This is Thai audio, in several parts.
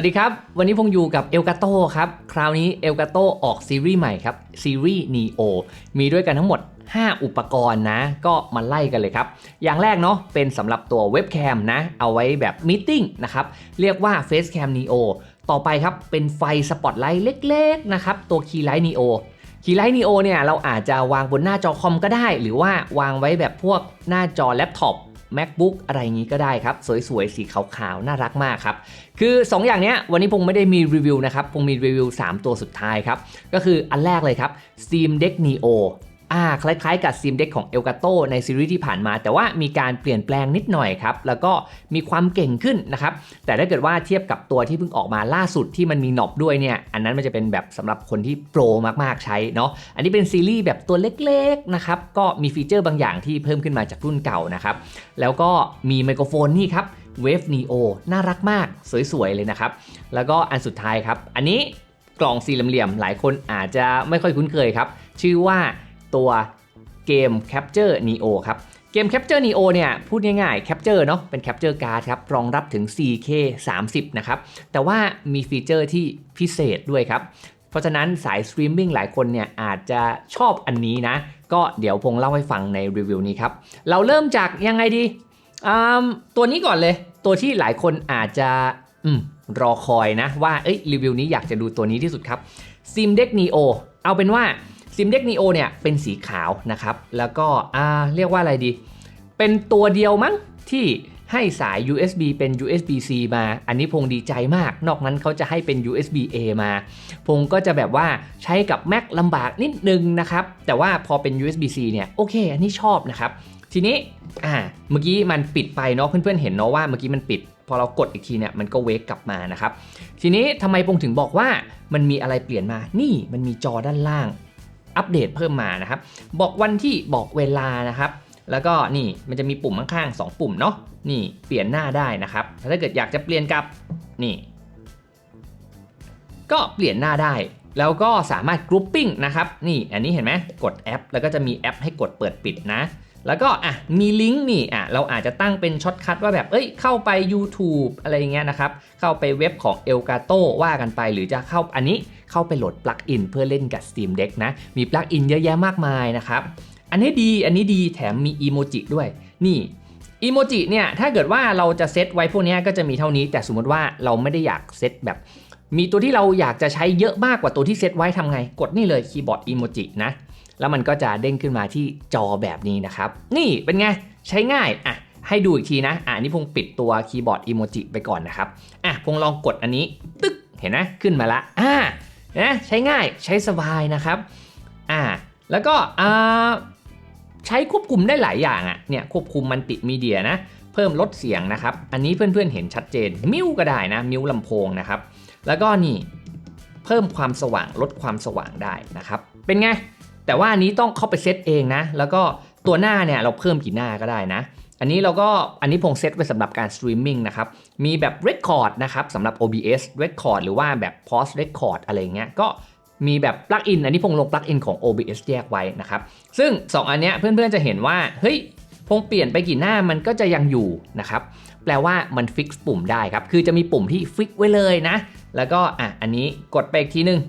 วัสดีครับ วันนี้พงอยู่กับเอลกาโต้ครับ คราวนี้เอลกาโต้ออกซีรีส์ใหม่ครับ ซีรีส์ Neo มีด้วยกันทั้งหมด 5 อุปกรณ์นะ ก็มาไล่กันเลยครับ อย่างแรกเนาะเป็นสำหรับตัวเว็บแคมนะ เอาไว้แบบมิ팅นะครับ เรียกว่า Facecam Neo ต่อไปครับ เป็นไฟสปอตไลท์เล็กๆนะครับ ตัว Keylight Neo คีย์ไลท์นีโอเนี่ยเราอาจจะวางบนหน้าจอคอมก็ได้ หรือว่าวางไว้แบบพวกหน้าจอแล็ปท็อป MacBook อะไรอย่างนี้ก็ได้ครับ สวยๆ สีขาวๆ น่ารักมากครับ คือ 2 อย่างเนี้ยวันนี้ผมไม่ได้มีรีวิวนะครับผมมีรีวิว 3 ตัวสุดท้ายครับ ก็คืออันแรกเลยครับ Steam Deck Neo อ่าคล้ายๆกับ Steam Deck ของ Elgato ในซีรีส์ที่ผ่านมา แต่ว่ามีการเปลี่ยนแปลงนิดหน่อยครับ แล้วก็มีความเก่งขึ้นนะครับ แต่ถ้าเกิดว่าเทียบกับตัวที่เพิ่งออกมาล่าสุดที่มันมีหนอบด้วยเนี่ย อันนั้นมันจะเป็นแบบสำหรับคนที่โปรมากๆใช้เนาะ อันนี้เป็นซีรีส์แบบตัวเล็กๆนะครับ ก็มีฟีเจอร์บางอย่างที่เพิ่มขึ้นมาจากรุ่นเก่านะครับ แล้วก็มีไมโครโฟนนี่ครับ Wave Neo น่ารักมาก สวยๆเลยนะครับ แล้วก็อันสุดท้ายครับ อันนี้กล่องสี่เหลี่ยมๆหลายคนอาจจะไม่ค่อยคุ้นเคยครับ ชื่อว่า ตัวเกม Capture Neo ครับเกม Capture Neo เนี่ยพูดง่ายๆ Capture เนาะเป็น Capture Card ครับรองรับถึง 4K 30 นะครับ แต่ว่ามีฟีเจอร์ที่พิเศษด้วยครับ เพราะฉะนั้นสายสตรีมมิ่งหลายคนเนี่ยอาจจะชอบอันนี้นะ ก็เดี๋ยวพงเล่าให้ฟังในรีวิวนี้ครับ เราเริ่มจากยังไงดีอ่าตัวนี้ก่อนเลย ตัวที่หลายคนอาจจะอืมรอคอยนะว่าเอ้ยรีวิวนี้อยากจะดูตัวนี้ที่สุดครับ Steam Deck Neo เอาเป็นว่า Steam Deck Neo เนี่ยเป็นสีขาวนะครับ แล้วก็อ่าเรียกว่าอะไรดี เป็นตัวเดียวมั้งที่ให้สาย USB เป็น USB-C มา อันนี้พงดีใจมาก นอกนั้นเขาจะให้เป็น USB-A มา พงก็จะแบบว่าใช้กับ Mac ลำบากนิดนึงนะครับ แต่ว่าพอเป็น USB-C เนี่ย โอเค อันนี้ชอบนะครับ ทีนี้ อ่า เมื่อกี้มันปิดไปเนาะ เพื่อนๆเห็นเนาะว่าเมื่อกี้มันปิด พอเรากดอีกทีเนี่ย มันก็เวกกลับมานะครับ ทีนี้ทำไมพงถึงบอกว่ามันมีอะไรเปลี่ยนมา นี่ มันมีจอด้านล่าง อัปเดตเพิ่มมานะครับ บอกวันที่บอกเวลานะครับ แล้วก็นี่มันจะมีปุ่มข้างๆ2ปุ่มเนาะนี่เปลี่ยนหน้าได้นะครับ ถ้าเกิดอยากจะเปลี่ยนกับนี่ ก็เปลี่ยนหน้าได้ แล้วก็สามารถกรุ๊ปปิ้งนะครับ นี่อันนี้เห็นไหมกดแอป แล้วก็จะมีแอปให้กดเปิดปิดนะ แล้วก็อะมีลิงก์นี่อะเราอาจจะตั้งเป็นช็อตคัทว่าแบบเอ้ยเข้าไป YouTube อะไรเงี้ยนะครับ เข้าไปเว็บของ Elgato ว่ากันไป หรือจะเข้าอันนี้เข้าไปโหลดปลั๊กอินเพื่อเล่นกับ Steam Deck นะ มีปลั๊กอินเยอะแยะมากมายนะครับ อันนี้ดีอันนี้ดีแถมมีอีโมจิด้วย นี่อีโมจิเนี่ยถ้าเกิดว่าเราจะเซตไว้พวกนี้ก็จะมีเท่านี้ แต่สมมติว่าเราไม่ได้อยากเซตแบบ มีตัวที่เราอยากจะใช้เยอะมากกว่าตัวที่เซตไว้ทำไง กดนี่เลยคีย์บอร์ดอีโมจินะ แล้วมันก็จะเด้งขึ้นมาที่จอแบบนี้นะครับ นี่เป็นไง ใช้ง่ายอะให้ดูอีกทีนะ อะนี่พงปิดตัวคีย์บอร์ดอีโมจิไปก่อนนะครับ อะพงลองกดอันนี้ ตึ๊ก เห็นไหมขึ้นมาละ อ่านะใช้ง่าย ใช้สบายนะครับ อ่า แล้วก็อ่าใช้ควบคุมได้หลายอย่างอะ เนี่ยควบคุมมันติมีเดียนะ เพิ่มลดเสียงนะครับ อันนี้เพื่อนๆเห็นชัดเจน มิวก็ได้นะ มิวลำโพงนะครับ แล้วก็นี่ เพิ่มความสว่างลดความสว่างได้นะครับ เป็นไง แต่ว่าอันนี้ต้องเข้าไปเซตเองนะ แล้วก็ตัวหน้าเนี่ยเราเพิ่มกี่หน้าก็ได้นะ อันนี้เราก็อันนี้พงเซตไว้สำหรับการสตรีมมิ่งนะครับ มีแบบ Record นะครับสำหรับ OBS Record หรือว่าแบบ Pause Record อะไรเงี้ย ก็มีแบบปลั๊กอินอันนี้พงลงปลั๊กอินของ OBS แยกไว้นะครับ ซึ่ง 2 อันเนี้ยเพื่อนๆจะเห็นว่า เฮ้ยพงเปลี่ยนไปกี่หน้ามันก็จะยังอยู่นะครับ แปลว่ามันฟิกซ์ปุ่มได้ครับ คือจะมีปุ่มที่ฟิกไว้เลยนะ แล้วก็อะอันนี้กดไปอีกทีนึง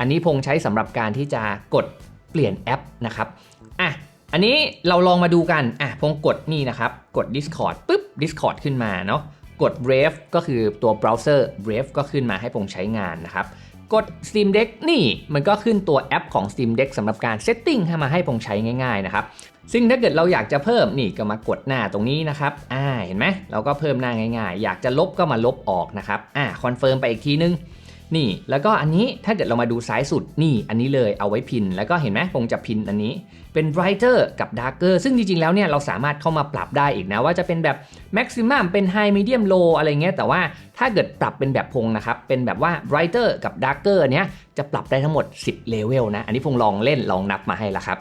อันนี้พงใช้สำหรับการที่จะกด ปลี่ยนแอปนะครับอะอันนี้เราลองมาดูกันอะพงกดนี่นะครับ กด Discord ปุ๊บ Discord ขึ้นมาเนาะกด Brave ก็คือตัวเบราว์เซอร์ Brave ก็ขึ้นมาให้พงใช้งานนะครับ กด Steam Deck นี่มันก็ขึ้นตัวแอปของ Steam Deck สำหรับการเซตติ้งให้มาให้พงใช้ง่ายๆนะครับ ซึ่งถ้าเกิดเราอยากจะเพิ่มนี่ก็มากดหน้าตรงนี้นะครับ อ่าเห็นไหมเราก็เพิ่มหน้าง่ายๆ อยากจะลบก็มาลบออกนะครับ อ่าคอนเฟิร์มไปอีกทีนึง นี่ แล้วก็อันนี้ถ้าเกิดเรามาดูซ้ายสุดนี่ อันนี้เลยเอาไว้พิน แล้วก็เห็นไหมคงจะพินอันนี้ เป็น brighter กับ darker ซึ่งจริงๆแล้วเนี่ยเราสามารถเข้ามาปรับได้อีกนะ ว่าจะเป็นแบบ maximum เป็น high medium low อะไรเงี้ยแต่ว่าถ้าเกิดปรับเป็นแบบพงนะครับ เป็นแบบว่า brighter กับ darker เนี้ยจะปรับได้ทั้งหมด 10 level นะ อันนี้พงลองเล่นลองนับมาให้ละครับ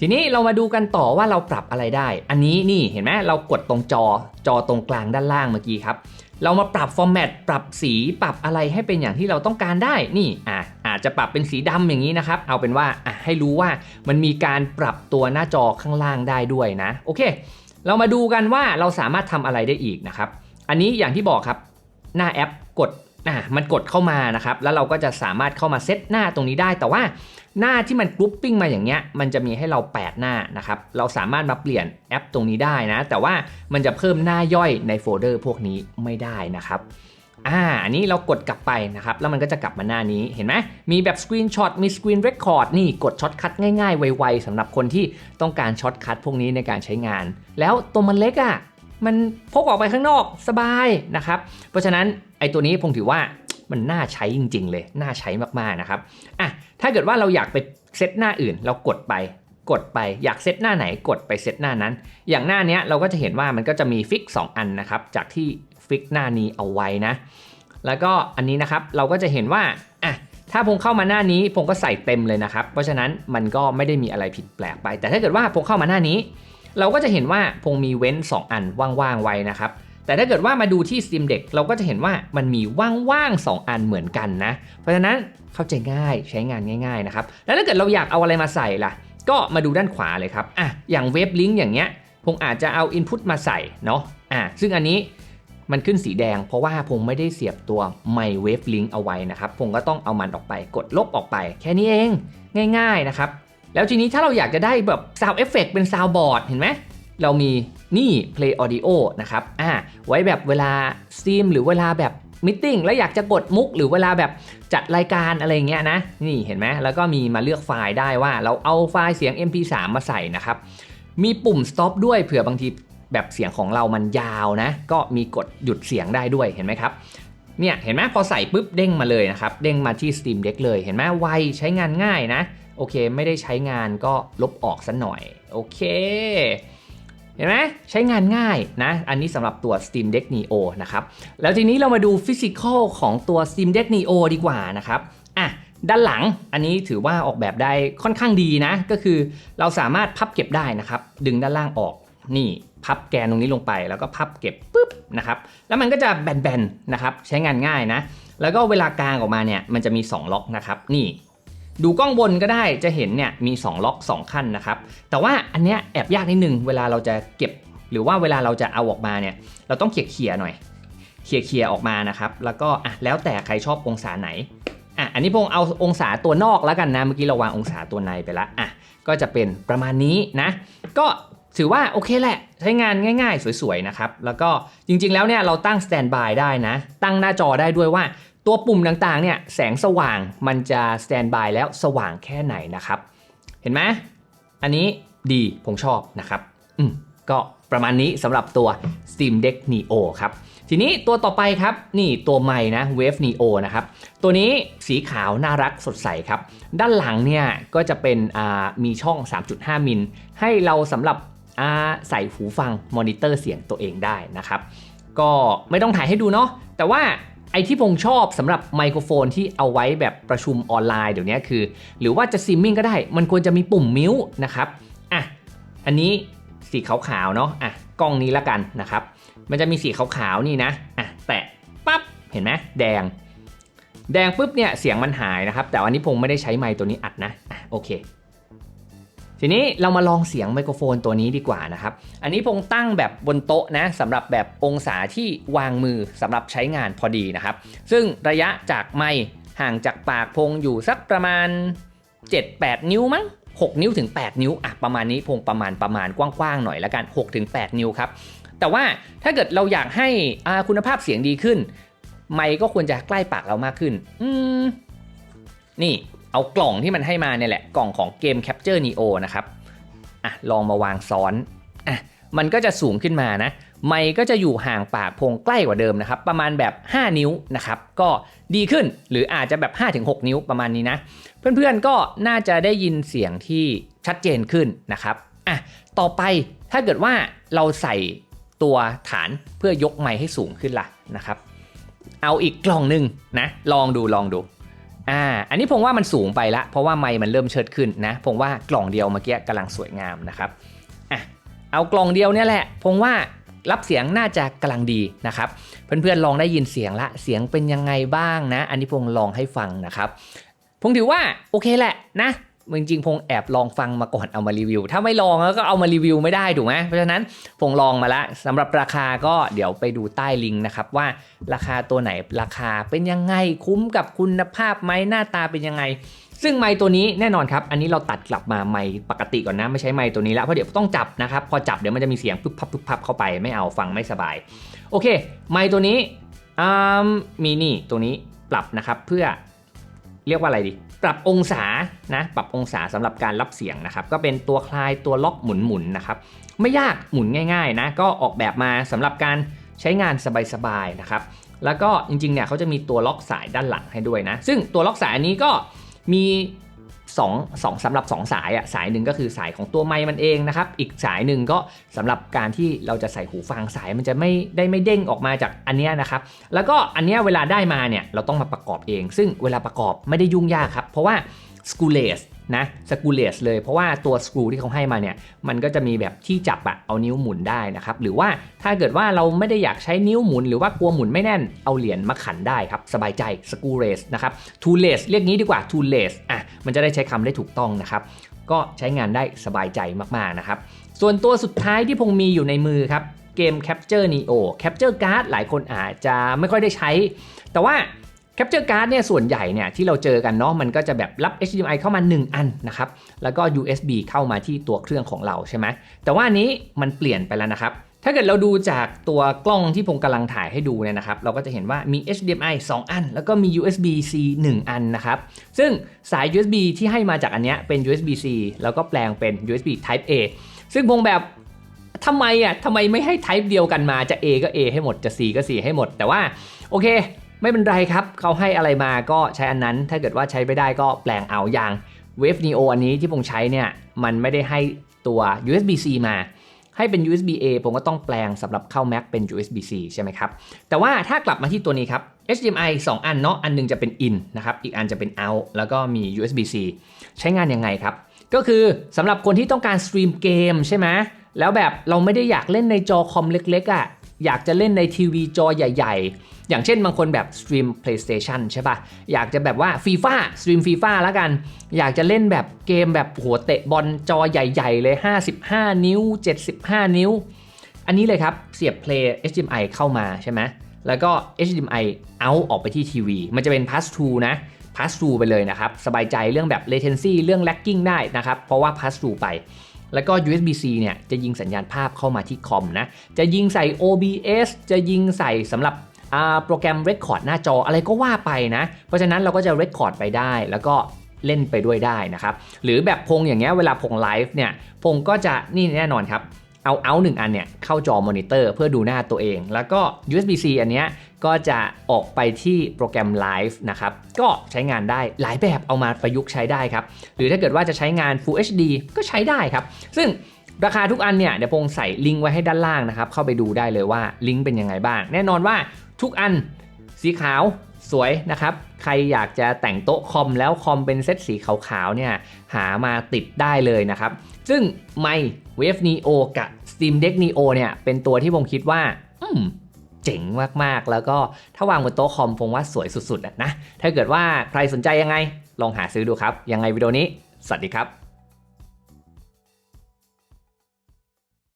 ทีนี้เรามาดูกันต่อว่าเราปรับอะไรได้ อันนี้นี่เห็นไหมเรากดตรงจอจอตรงกลางด้านล่างเมื่อกี้ครับ เรามาปรับฟอร์แมตปรับสีปรับอะไรให้เป็นอย่างที่เราต้องการได้นี่อะอาจจะปรับเป็นสีดำอย่างนี้นะครับ เอาเป็นว่าอะให้รู้ว่ามันมีการปรับตัวหน้าจอข้างล่างได้ด้วยนะ โอเค เรามาดูกันว่าเราสามารถทำอะไรได้อีกนะครับ อันนี้อย่างที่บอกครับ หน้าแอปกดอะมันกดเข้ามานะครับ แล้วเราก็จะสามารถเข้ามาเซตหน้าตรงนี้ได้แต่ว่า หน้าที่มันกรุ๊ปปิ้งมาอย่างเงี้ยมันจะมีให้เรา 8 หน้านะครับ เราสามารถมาเปลี่ยนแอปตรงนี้ได้นะ แต่ว่ามันจะเพิ่มหน้าย่อยในโฟลเดอร์พวกนี้ไม่ได้นะครับอ่าอันนี้เรากดกลับไปนะครับ แล้วมันก็จะกลับมาหน้านี้เห็นไหมมีแบบสกรีนช็อตมีสกรีนเรคคอร์ดนี่กดช็อตคัทง่ายๆ ไวๆสำหรับคนที่ต้องการช็อตคัทพวกนี้ในการใช้งาน แล้วตัวมันเล็กอะ่ะมันพกออกไปข้างนอกสบายนะครับ เพราะฉะนั้นไอ้ตัวนี้ผมถือว่ามันน่าใช้จริง ๆ เลย น่าใช้มากๆนะครับอะ ถ้าเกิดว่าเราอยากไปเซตหน้าอื่น เรากดไปกดไปอยากเซตหน้าไหนกดไปเซตหน้านั้น อย่างหน้านี้เราก็จะเห็นว่ามันก็จะมีฟิก 2 อันนะครับ จากที่ฟิกหน้านี้เอาไว้นะ แล้วก็อันนี้นะครับเราก็จะเห็นว่าอะถ้าพงเข้ามาหน้านี้พงก็ใส่เต็มเลยนะครับ เพราะฉะนั้นมันก็ไม่ได้มีอะไรผิดแปลกไป แต่ถ้าเกิดว่าพงเข้ามาหน้านี้ เราก็จะเห็นว่าพงมีเว้น 2 อันว่างๆไว้นะครับ แต่ถ้าเกิดว่ามาดูที่ Steam Deck เราก็จะเห็นว่ามันมีว่างๆ 2 อันเหมือนกันนะ เพราะฉะนั้นเข้าใจง่ายใช้งานง่ายๆนะครับ แล้วถ้าเกิดเราอยากเอาอะไรมาใส่ล่ะ ก็มาดูด้านขวาเลยครับอะอย่างเว็บลิงก์อย่างเงี้ยพงอาจจะเอา Input มาใส่เนาะอะซึ่งอันนี้มันขึ้นสีแดงเพราะว่าพงไม่ได้เสียบตัว My Wave Link เอาไว้นะครับพงก็ต้องเอามันออกไปกดลบออกไป แค่นี้เองง่าย ๆนะครับ แล้วทีนี้ถ้าเราอยากจะได้แบบ Sound Effect เป็น Sound Board เห็นไหม เรามีนี่ Play Audio นะครับอ่าไว้แบบเวลาสตรีมหรือเวลาแบบมิทติ้งแล้วอยากจะกดมุก หรือเวลาแบบจัดรายการอะไรเงี้ยนะนี่เห็นไหมแล้วก็มีมาเลือกไฟล์ได้ว่าเราเอาไฟล์เสียง MP3 มาใส่นะครับมีปุ่ม stop ด้วยเผื่อบางทีแบบเสียงของเรามันยาวนะ ก็มีกดหยุดเสียงได้ด้วยเห็นไหมครับเนี่ยเห็นไหมพอใส่ปุ๊บเด้งมาเลยนะครับเด้งมาที่ Steam Deck เลยเห็นไหมไวใช้งานง่ายนะ โอเค ไม่ได้ใช้งานก็ลบออกซะหน่อย โอเค เห็นไหมใช้งานง่ายนะ อันนี้สำหรับตัว Steam Deck Neo นะครับ แล้วทีนี้เรามาดูฟิสิกอลของตัว Steam Deck Neo ดีกว่านะครับอะด้านหลังอันนี้ถือว่าออกแบบได้ค่อนข้างดีนะ ก็คือเราสามารถพับเก็บได้นะครับ ดึงด้านล่างออกนี่พับแกนตรงนี้ลงไปแล้วก็พับเก็บปุ๊บนะครับ แล้วมันก็จะแบนๆนะครับ ใช้งานง่ายนะ แล้วก็เวลากลางออกมาเนี่ยมันจะมี 2 ล็อกนะครับ นี่ ดูกล้องบนก็ได้จะเห็นเนี่ยมี 2 ล็อก 2 ขั้นนะครับ แต่ว่าอันเนี้ยแอบยากนิดนึงเวลาเราจะเก็บ หรือว่าเวลาเราจะเอาออกมาเนี่ยเราต้องเขี่ยๆหน่อยเคลียๆออกมานะครับ แล้วก็อะแล้วแต่ใครชอบองศาไหนอะอันนี้พงเอาองศาตัวนอกแล้วกันนะเมื่อกี้เราวางองศาตัวในไปแล้วอะก็จะเป็นประมาณนี้นะ ก็ถือว่าโอเคแหละใช้งานง่าย ๆ สวยๆนะครับ แล้วก็จริงๆแล้วเนี่ยเราตั้งสแตนบายได้นะ ตั้งหน้าจอได้ด้วยว่า ตัวปุ่มต่างๆเนี่ยแสงสว่างมันจะสแตนบายแล้วสว่างแค่ไหนนะครับ เห็นไหมอันนี้ดีผมชอบนะครับอืมก็ประมาณนี้สำหรับตัว Steam Deck Neo ครับ ทีนี้ตัวต่อไปครับ นี่ตัวใหม่นะ Wave Neo นะครับ ตัวนี้สีขาวน่ารักสดใสครับ ด้านหลังเนี่ยก็จะเป็นมีช่อง 3.5 มิล ให้เราสำหรับใส่หูฟังมอนิเตอร์เสียงตัวเองได้นะครับ ก็ไม่ต้องถ่ายให้ดูเนาะแต่ว่า ไอที่ผมชอบสำหรับไมโครโฟนที่เอาไว้แบบประชุมออนไลน์เดี๋ยวนี้คือ หรือว่าจะซิมมิ่งก็ได้ มันควรจะมีปุ่มมิวนะครับอะอันนี้สีขาวๆเนาะอะกล้องนี้ละกันนะครับ มันจะมีสีขาวๆนี่นะอะแตะปั๊บเห็นไหมแดง แดงปุ๊บเนี่ยเสียงมันหายนะครับ แต่วันนี้พงไม่ได้ใช้ไมค์ตัวนี้อัดนะอะโอเค ทีนี้เรามาลองเสียงไมโครโฟนตัวนี้ดีกว่านะครับ อันนี้พงตั้งแบบบนโต๊ะนะสำหรับแบบองศาที่วางมือสำหรับใช้งานพอดีนะครับ ซึ่งระยะจากไมค์ห่างจากปากพงอยู่สักประมาณ 7-8 นิ้วมั้ง6 นิ้วถึง 8 นิ้วอะประมาณนี้พงประมาณประมาณกว้างๆหน่อยละกัน6ถึง8นิ้วครับแต่ว่าถ้าเกิดเราอยากให้อาคุณภาพเสียงดีขึ้น ไมค์ก็ควรจะใกล้ปากเรามากขึ้น อืมนี่ เอากล่องที่มันให้มาเนี่ยแหละกล่องของเกม Capture Neo นะครับอะลองมาวางซ้อนอะมันก็จะสูงขึ้นมานะ ไมก็จะอยู่ห่างปากพงใกล้กว่าเดิมนะครับ ประมาณแบบ 5 นิ้วนะครับ ก็ดีขึ้นหรืออาจจะแบบ 5-6 นิ้วประมาณนี้นะ เพื่อนๆก็น่าจะได้ยินเสียงที่ชัดเจนขึ้นนะครับอะต่อไปถ้าเกิดว่าเราใส่ตัวฐานเพื่อยกไมให้สูงขึ้นล่ะนะครับ เอาอีกกล่องหนึ่งนะ ลองดูลองดู อ่า อันนี้ผมว่ามันสูงไปละ เพราะว่าไม้มันเริ่มเชิดขึ้นนะ ผมว่ากล่องเดียวเมื่อกี้กำลังสวยงามนะครับ อะ เอากล่องเดียวเนี่ยแหละ ผมว่ารับเสียงน่าจะกำลังดีนะครับ เพื่อนๆลองได้ยินเสียงละ เสียงเป็นยังไงบ้างนะ อันนี้พงลองให้ฟังนะครับ ผมถือว่าโอเคแหละนะ จริงๆพงแอบลองฟังมาก่อนเอามารีวิว ถ้าไม่ลองแล้วก็เอามารีวิวไม่ได้ถูกไหมเพราะฉะนั้นพงลองมาแล้วสำหรับราคาก็เดี๋ยวไปดูใต้ลิงก์นะครับว่าราคาตัวไหนราคาเป็นยังไงคุ้มกับคุณภาพไหมหน้าตาเป็นยังไง ซึ่งไมค์ตัวนี้แน่นอนครับ อันนี้เราตัดกลับมาไมค์ปกติก่อนนะไม่ใช้ไมค์ตัวนี้แล้วเพราะเดี๋ยวต้องจับนะครับพอจับเดี๋ยวมันจะมีเสียงพึบพับพึบพับเข้าไปไม่เอาฟังไม่สบาย โอเค ไมค์ตัวนี้อ่ามีนี่ตัวนี้ปรับนะครับเพื่อเรียกว่าอะไรดี ปรับองศานะปรับองศาสำหรับการรับเสียงนะครับก็เป็นตัวคลายตัวล็อกหมุนๆนนะครับไม่ยากหมุนง่ายๆนะก็ออกแบบมาสำหรับการใช้งานสบายๆนะครับแล้วก็จริงๆเนี่ยเขาจะมีตัวล็อกสายด้านหลังให้ด้วยนะซึ่งตัวล็อกสายอันนี้ก็มี สองสำหรับ 2 สายอะสายหนึ่งก็คือสายของตัวไมค์มันเองนะครับ อีกสายหนึ่งก็สำหรับการที่เราจะใส่หูฟังสายมันจะไม่ได้ไม่เด้งออกมาจากอันเนี้ยนะครับ แล้วก็อันเนี้ยเวลาได้มาเนี่ยเราต้องมาประกอบเอง ซึ่งเวลาประกอบไม่ได้ยุ่งยากครับ เพราะว่าสกูเลส นะสกูเลสเลยเพราะว่าตัวสกรูที่เขาให้มาเนี่ยมันก็จะมีแบบที่จับอะเอานิ้วหมุนได้นะครับหรือว่าถ้าเกิดว่าเราไม่ได้อยากใช้นิ้วหมุน หรือว่ากลัวหมุนไม่แน่นเอาเหรียญมาขันได้ครับสบายใจสกูเลสนะครับทูเลสเรียกงี้ดีกว่าทูเลสอะมันจะได้ใช้คำได้ถูกต้องนะครับก็ใช้งานได้สบายใจมากๆนะครับส่วนตัวสุดท้ายที่พงมีอยู่ในมือครับเกม Capture Neo Capture Card หลายคนอาจจะไม่ค่อยได้ใช้ แต่ว่า Capture Card เนี่ยส่วนใหญ่เนี่ยที่เราเจอกันเนาะมันก็จะแบบรับ HDMI เข้ามา 1 อันนะครับแล้วก็ USB เข้ามาที่ตัวเครื่องของเราใช่ไหมแต่ว่านนี้มันเปลี่ยนไปแล้วนะครับ ถ้าเกิดเราดูจากตัวกล้องที่ผมกำลังถ่ายให้ดูเนี่ยนะครับ เราก็จะเห็นว่ามี HDMI 2 อัน แล้วก็มี USB-C 1 อันนะครับ ซึ่งสาย USB ที่ให้มาจากอันเนี้ยเป็น USB-C แล้วก็แปลงเป็น USB Type A ซึ่งพงแบบทำไมอะทำไมไม่ให้ Type เดียวกันมาจะ A ก็ A ให้หมดจะ C ก็ C ให้หมด แต่ว่าโอเค ไม่เป็นไรครับ เขาให้อะไรมาก็ใช้อันนั้น ถ้าเกิดว่าใช้ไม่ได้ก็แปลงเอาอย่าง Wave Neo อันนี้ที่ผมใช้เนี่ยมันไม่ได้ให้ตัว USB-C มาให้เป็น USB A ผมก็ต้องแปลงสำหรับเข้า Mac เป็น USB C ใช่ไหมครับ แต่ว่าถ้ากลับมาที่ตัวนี้ครับ HDMI 2 อันเนาะ อันหนึงจะเป็น in นะครับ อีกอันจะเป็น out แล้วก็มี USB C ใช้งานยังไงครับ ก็คือสำหรับคนที่ต้องการสตรีมเกมใช่ไหม แล้วแบบเราไม่ได้อยากเล่นในจอคอมเล็กๆอะ่ะ อยากจะเล่นในทีวีจอใหญ่ ๆ อย่างเช่นบางคนแบบสตรีม PlayStation ใช่ปะ่ะ อยากจะแบบว่าฟีฟ่าสตรีมฟีฟ่าแล้วกัน อยากจะเล่นแบบเกมแบบหัวเตะบอลจอใหญ่ ๆ เลย 55 นิ้ว 75 นิ้ว อันนี้เลยครับเสียบ Play HDMI เข้ามาใช่ไหมแล้วก็ HDMI out ออกไปที่ทีวี มันจะเป็น pass through นะ pass through ไปเลยนะครับ สบายใจเรื่องแบบ latency เรื่อง lagging ได้นะครับ เพราะว่า pass through ไป แล้วก็ USB-C เนี่ยจะยิงสัญญาณภาพเข้ามาที่คอมนะ จะยิงใส่ OBS จะยิงใส่สำหรับโปรแกรม Record หน้าจออะไรก็ว่าไปนะ เพราะฉะนั้นเราก็จะ Record ไปได้ แล้วก็เล่นไปด้วยได้นะครับ หรือแบบพงอย่างเงี้ยเวลาพงไลฟ์เนี่ยพงก็จะนี่แน่นอนครับเอาเอาหนึ่งอันเนี่ยเข้าจอมอนิเตอร์เพื่อดูหน้าตัวเอง แล้วก็ USB-C อันเนี้ย ก็จะออกไปที่โปรแกรม Live นะครับ ก็ใช้งานได้หลายแบบเอามาประยุกต์ใช้ได้ครับ หรือถ้าเกิดว่าจะใช้งาน Full HD ก็ใช้ได้ครับ ซึ่งราคาทุกอันเนี่ยเดี๋ยวพงใส่ลิงก์ไว้ให้ด้านล่างนะครับ เข้าไปดูได้เลยว่าลิงก์เป็นยังไงบ้าง แน่นอนว่าทุกอันสีขาวสวยนะครับ ใครอยากจะแต่งโต๊ะคอมแล้วคอมเป็นเซตสีขาวๆเนี่ยหามาติดได้เลยนะครับ ซึ่งไม Wave Neo กับ Steam Deck Neo เนี่ยเป็นตัวที่ผมคิดว่า อืม เจ๋งมากๆ แล้วก็ถ้าวางบนโต๊ะคอมคงว่าสวยสุดๆนะถ้าเกิดว่าใครสนใจยังไงลองหาซื้อดูครับ ยังไงวิดีโอนี้ สวัสดีครับ